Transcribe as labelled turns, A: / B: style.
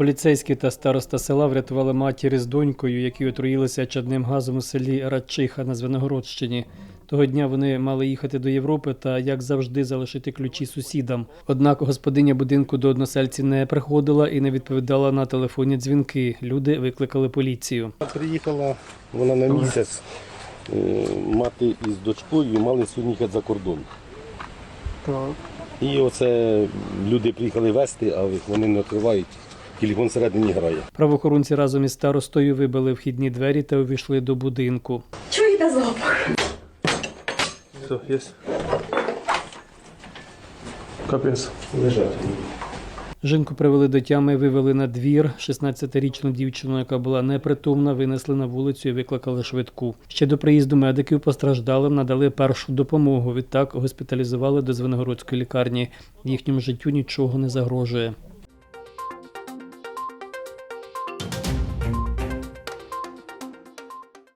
A: Поліцейські та староста села врятували матір з донькою, які отруїлися чадним газом у селі Радчиха на Звенигородщині. Того дня вони мали їхати до Європи та, як завжди, залишити ключі сусідам. Однак господиня будинку до односельців не приходила і не відповідала на телефонні дзвінки. Люди викликали поліцію.
B: Приїхала вона на місяць. е, Мати із дочкою мали сьогодні їхати за кордон. І оце люди приїхали вести, а вони не відкривають. Телефон всередині грає.
A: Правоохоронці разом із старостою вибили вхідні двері та увійшли до будинку.
C: Чуєте запах?
D: Все, есть. Капец.
B: Лежать.
A: Жінку привели до тями, вивели на двір. 16-річну дівчину, яка була непритомна, винесли на вулицю і викликали швидку. Ще до приїзду медиків постраждалим надали першу допомогу. Відтак госпіталізували до Звенигородської лікарні. Їхньому життю нічого не загрожує.